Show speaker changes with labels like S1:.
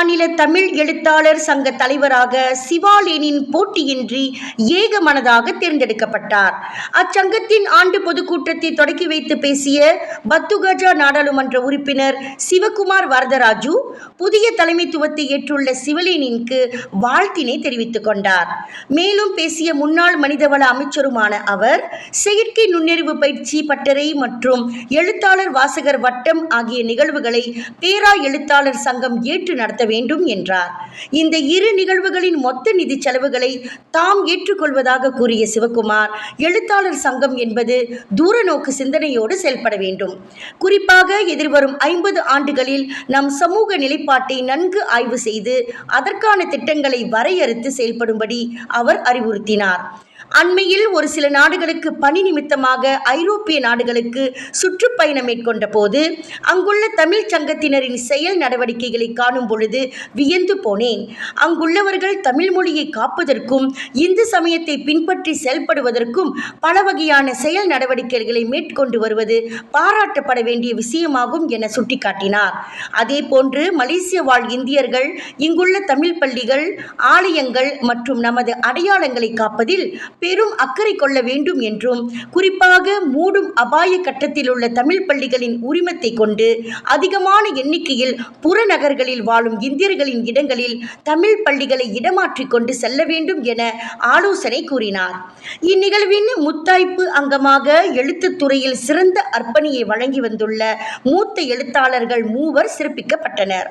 S1: மாநில தமிழ் எழுத்தாளர் சங்க தலைவராக சிவாலேனின் போட்டியின்றி ஏகமனதாக தேர்ந்தெடுக்கப்பட்டார். அச்சங்கத்தின் ஆண்டு பொதுக்கூட்டத்தை தொடக்கி வைத்து பேசிய பத்துகஜா நாடாளுமன்ற உறுப்பினர் சிவகுமார் வரதராஜு புதிய தலைமைத்துவத்தை ஏற்றுள்ள சிவலேனிற்கு வாழ்த்தினை தெரிவித்துக் கொண்டார். மேலும் பேசிய முன்னாள் மனிதவள அமைச்சருமான அவர் செயற்கை நுண்ணறிவு பயிற்சி பட்டறை மற்றும் எழுத்தாளர் வாசகர் வட்டம் ஆகிய நிகழ்வுகளை பேரா எழுத்தாளர் சங்கம் ஏற்று நடத்த வேண்டும் என்றார். இந்த இரு நிகழ்வுகளின் மொத்த நிதி செலவுகளை தாம் ஏற்றுக்கொள்வதாக கூறிய சிவகுமார் எழுத்தாளர் சங்கம் என்பது தூர நோக்கு சிந்தனையோடு செயல்பட வேண்டும். குறிப்பாக எதிர்வரும் ஐம்பது ஆண்டுகளில் நம் சமூக நிலைப்பாட்டை நன்கு ஆய்வு செய்து அதற்கான திட்டங்களை வரையறுத்து செயல்படும்படி அவர் அறிவுறுத்தினார். அண்மையில் ஒரு சில நாடுகளுக்கு பணி நிமித்தமாக ஐரோப்பிய நாடுகளுக்கு சுற்றுப்பயணம் மேற்கொண்ட போது அங்குள்ள தமிழ் சங்கத்தினரின் செயல் நடவடிக்கைகளை காணும் பொழுது வியந்து போனேன். அங்குள்ளவர்கள் தமிழ் மொழியை காப்பதற்கும் இந்து சமயத்தை பின்பற்றி செயல்படுவதற்கும் பல வகையான செயல் நடவடிக்கைகளை மேற்கொண்டு வருவது பாராட்டப்பட வேண்டிய விஷயமாகும் என சுட்டிக்காட்டினார். அதே போன்று மலேசிய வாழ் இந்தியர்கள் இங்குள்ள தமிழ் பள்ளிகள் ஆலயங்கள் மற்றும் நமது அடையாளங்களை காப்பதில் பெரும் அக்கறை கொள்ள வேண்டும் என்றும் குறிப்பாக மூடும் அபாய கட்டத்தில் உள்ள தமிழ் பள்ளிகளின் உரிமத்தை கொண்டு அதிகமான எண்ணிக்கையில் புறநகர்களில் வாழும் இந்தியர்களின் இடங்களில் தமிழ் பள்ளிகளை இடமாற்றிக் கொண்டு செல்ல வேண்டும் என ஆலோசனை கூறினார். இந்நிகழ்வின் முத்தாய்ப்பு அங்கமாக எழுத்துத்துறையில் சிறந்த அர்ப்பணியை வழங்கி வந்துள்ள மூத்த எழுத்தாளர்கள் மூவர் சிறப்பிக்கப்பட்டனர்.